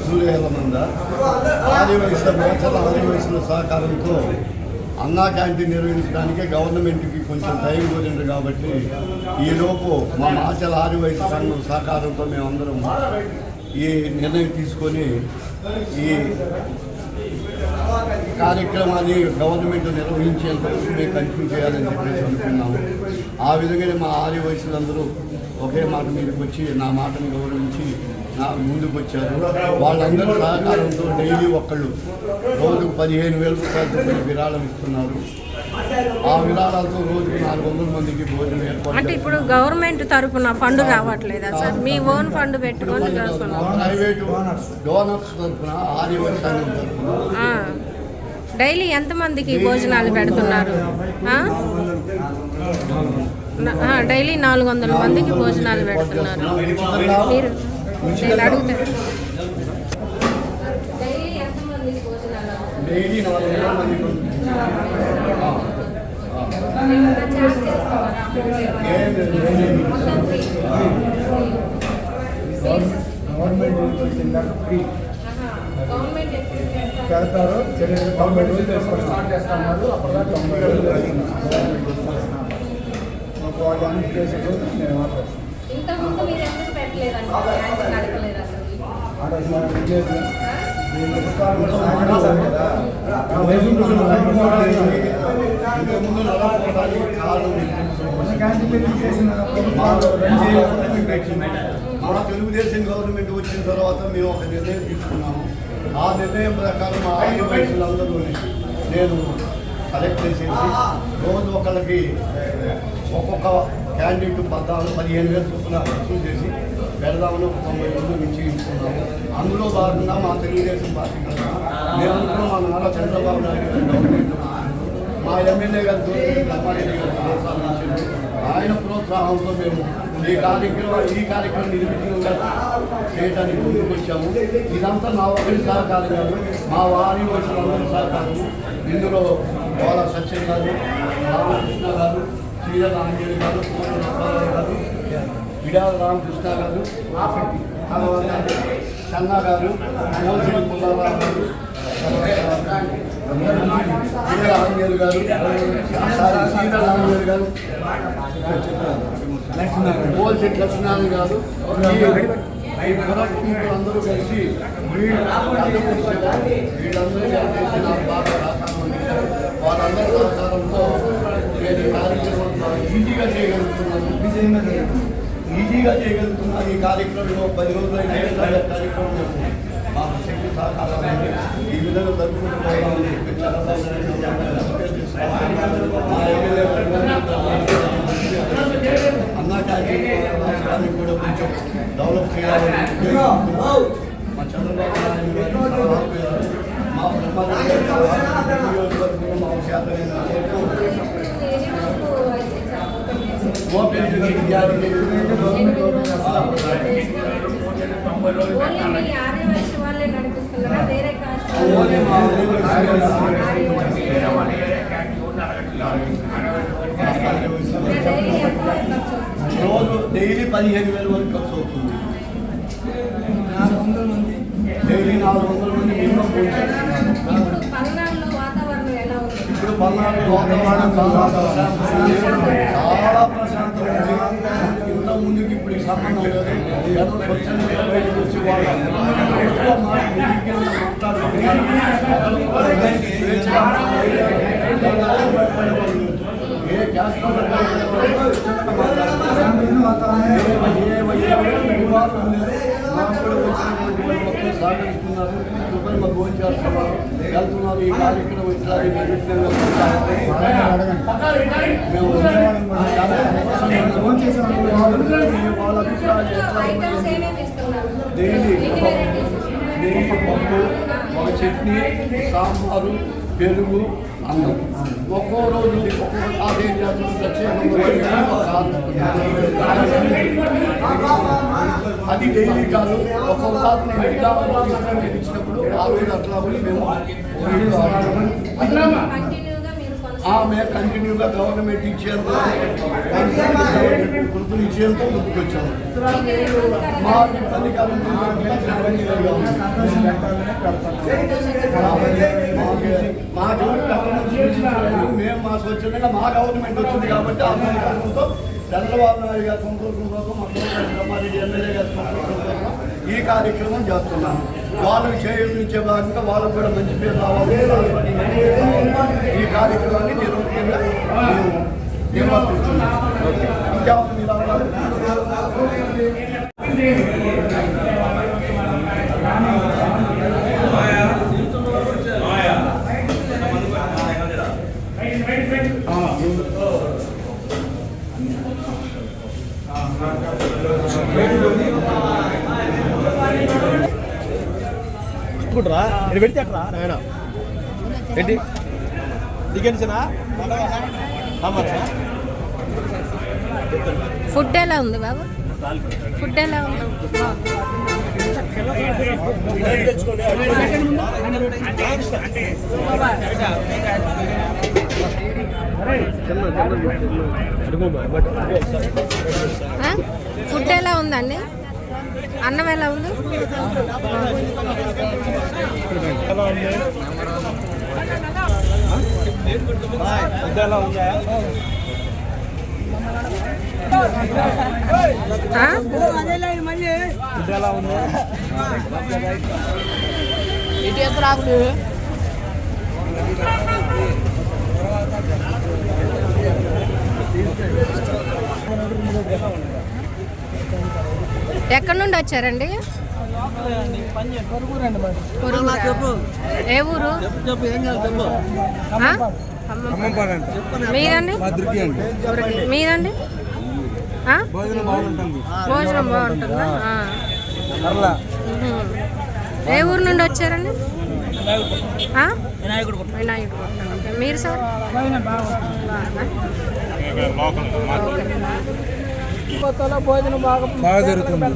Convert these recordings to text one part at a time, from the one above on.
సూర్యమంద ఆదివయసుల మోచల ఆదివయసుల సహకారంతో అన్నా క్యాంటీన్ నిర్వహించడానికి గవర్నమెంట్కి కొంచెం టైం కుదిరింది కాబట్టి ఈలోపు మా మాచల వయసు సంఘం సహకారంతో మేమందరం ఈ నిర్ణయం తీసుకొని ఈ కార్యక్రమాన్ని గవర్నమెంట్ నిర్వహించేంత వరకు మేము కంటిన్యూ చేయాలని చెప్పేసి అనుకున్నాము. ఆ విధంగానే మా ఆర్య వయసులందరూ ఒకే మాట మీదకి వచ్చి నా మాటను గౌరవించి నా ముందుకు వచ్చారు. వాళ్ళందరూ సహకారంతో డైలీ ఒక్కళ్ళు రోజుకు పదిహేను వేల రూపాయలతో కొన్ని విరాళం ఇస్తున్నారు. ఆ విరాళాలతో రోజుకు నాలుగు వందల మందికి భోజనం ఏర్పాటు అంటే ఇప్పుడు గవర్నమెంట్ తరపున ఫండ్ రావట్లేదా సార్? మీ ఓన్ ఫండ్ పెట్టుకొని చేస్తున్నారు. ప్రైవేటు డోనర్స్ తరఫున వయసు సంఘం తరఫున ఆ. డైలీ ఎంతమందికి భోజనాలు పెడుతున్నారు? డైలీ నాలుగు వందల మందికి భోజనాలు పెడుతున్నారు మీరు నేను అడుగుతాను. గవర్నమెంట్ గవర్నమెంట్ పెడతారు? చేస్తున్నారు అప్పుడు తొంభై అన్ని నేను మాట్లాడుతున్నాను మన చేసినప్పుడు తెలుగుదేశం గవర్నమెంట్ వచ్చిన తర్వాత మేము ఒక నిర్ణయం తీసుకున్నాము. ఆ నిర్ణయం ప్రకారం మా ఐదు వయసులందరూ నేను కలెక్ట్ చేసేసి రోజు ఒకళ్ళకి ఒక్కొక్క క్యాండిడేట్ పద్నాలుగు పదిహేను వేలు చొప్పున వసూలు చేసి పెడదామని ఒక తొంభై రోజులు నిశ్చయించుకున్నాము. అందులో భాగంగా మా తెలుగుదేశం పార్టీ తరఫున మేము మా నాన్న చంద్రబాబు నాయుడు గవర్నమెంట్ మా ఎమ్మెల్యే గారు దూరం బ్రహ్మారెడ్డి గారు ప్రోత్సాహించారు ఆయన ప్రోత్సాహంతో మేము ఈ కార్యక్రమం ఈ కార్యక్రమం నిర్విఘ్నంగా చేయడానికి ముందుకు వచ్చాము. ఇదంతా నా ఒకరి సహకారం కాదు మా వారి వచ్చిన సహకారం ఇందులో వాళ్ళ సత్యం గారు రామకృష్ణ గారు శ్రీధర్ ఆంజనేయ గారు పూర్ణ రామారావు గారు విడాల రామకృష్ణ గారు తర్వాత సన్నా గారు మోసిరి పుల్లారావు గారు శ్రీధర్ ఆంజనేయులు గారు సారీ శ్రీధర్ ఆంజనేయులు గారు పోల్చెట్ లక్ష్మీనారాయణ గారు ఈ ప్రొడక్ట్ అందరూ కలిసి వీళ్ళందరూ వీళ్ళందరూ కలిసి నాకు బాగా సహకారం అందించారు వాళ్ళందరి సహకారంతో నేను కార్యక్రమం ఈజీగా చేయగలుగుతున్నాను ఈజీగా చేయగలుగుతున్నాను ఈ కార్యక్రమంలో పది రోజులైన కార్యక్రమం మాకు శక్తి సహకారాలు ఈ విధంగా జరుపుకుంటున్నామని చెప్పి చాలా అన్నా క్యాంటీన్ కూడా కొంచెం డెవలప్ చేయాలని ఉద్దేశంతో మా చంద్రబాబు నాయుడు గారి సలహా మేరకు మా బ్రహ్మారెడ్డి గారి నియోజకవర్గంలో మా శాతమైన ఓపెన్ విద్యార్థి ఓన్లీ మీ ఆర్య వయసు వాళ్ళే నడిపిస్తున్నారా వేరే కాస్ట్ ఓన్లీ మా ఆర్య వయసు ఆర్య వయసు. డైలీ ఎంత ఖర్చు అవుతుంది? రోజు డైలీ పదిహేను వేల వరకు ఖర్చు అవుతుంది డైలీ నాలుగు వందల మంది మినిమం ఫోన్ చేస్తున్నారు ఇప్పుడు పల్నాడులో వాతావరణం ఎలా ఉంది ఇప్పుడు పల్నాడు వాతావరణం చాలా ప్రశాంతంగా ముందుకి ఇప్పుడు ఈ సంబంధం లేదు ఎవరు స్వచ్ఛందంగా బయటకు వచ్చి వాళ్ళు ఎక్కువ మాట నిర్విఘ్నంగా మాట్లాడుకుంటున్నారు. స్వేచ్ఛగా ఏ క్యాస్ట్ స్వచ్ఛందంగా మాట్లాడుతున్నారు. సహకరిస్తున్నారు ఒకరు మాకు భోజనం చేస్తున్నారు వెళ్తున్నారు. ఈ కార్యక్రమం ఇట్లా ఈ మేము డైలీ పప్పు ఒక చట్నీ సాంబారు పెరుగు అన్నం ఒక్కో రోజు ఒక్కొక్క కాదే జాతులు అది డైలీ కాదు ఒక్కొక్క తాతని మహిళా సంఘానికి ఇచ్చినప్పుడు ఆ రోజు అట్లా పోయి మేము ఓడిలో ఆడుతున్నాం. కంటిన్యూగా మీరు ఆమె కంటిన్యూగా గవర్నమెంట్ ఇచ్చేంత గుర్తులు ఇచ్చేంత ముందుకు వచ్చాము మా ఇబ్బంది కాలంలో మాకు కట్టడం సూచించలేదు. మేము మా స్వచ్ఛందంగా మా గవర్నమెంట్ వచ్చింది కాబట్టి ఆ కార్యక్రమంతో చంద్రబాబు నాయుడు గారి సంతోషం కోసం అబ్బారెడ్డి ఎమ్మెల్యే గారి సంతోషం కోసం ఈ కార్యక్రమం చేస్తున్నాను వాళ్ళకి చేయించే భాగంగా వాళ్ళకు కూడా మంచి పేరు రావాలి. ఈ కార్యక్రమాన్ని నిరంతరంగా మేము నిర్వర్తిస్తున్నాం ఇంకా మీరు అన్నారు. అనుకుంటారా? నేను పెడితే అట్రా నాయన. ఏంటి? దిగనిసినా ఫుడ్ ఎలా ఉంది బాబు? ఫుడ్ ఎలా ఉంది? ఫుడ్ ఎలా ఉందండి? అన్నం ఎలా ఉంది ఎలా ఉందా ఆ? ఫుడ్ ఎలా ఉంది ఎక్కడి నుండి వచ్చారండి? ఏ ఊరు? మీదండి? మీదండి? భోజనం బాగుంటుందా? ఏ ఊరు నుండి వచ్చారండి? ఆ? వినాయకుడు మీరు సార్? ప్రభుత్వంలో భోజనం బాగా బాగా జరుగుతుంది.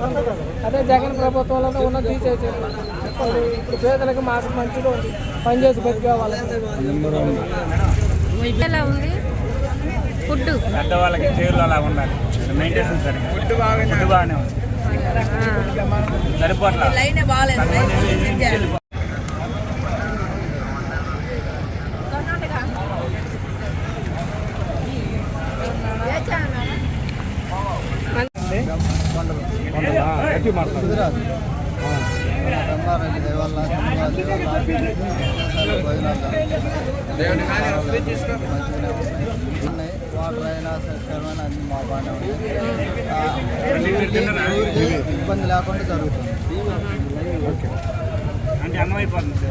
అదే జగన్ ప్రభుత్వంలో ఉన్న ఇప్పుడు ఇప్పుడు పేదలకు మాకు మంచిగా ఉంది. పనిచేసి బతికే వాళ్ళకి. ఎలా ఉంది? ఫుడ్ పెద్దవాళ్ళకి చైర్లు అలా ఉండాలి. మెయింటెనెన్స్ సరిగ్గా. ఫుడ్ బాగా ఫుడ్ బాగానే ఉంది. సరిపోట్ల? గట్టి మాట్లాడు వాటర్ అయినా సత్యమైన అన్ని మా బాగానే ఉన్నాయి ఇబ్బంది లేకుండా జరుగుతుంది అంటే అన్నం అయిపోతుంది.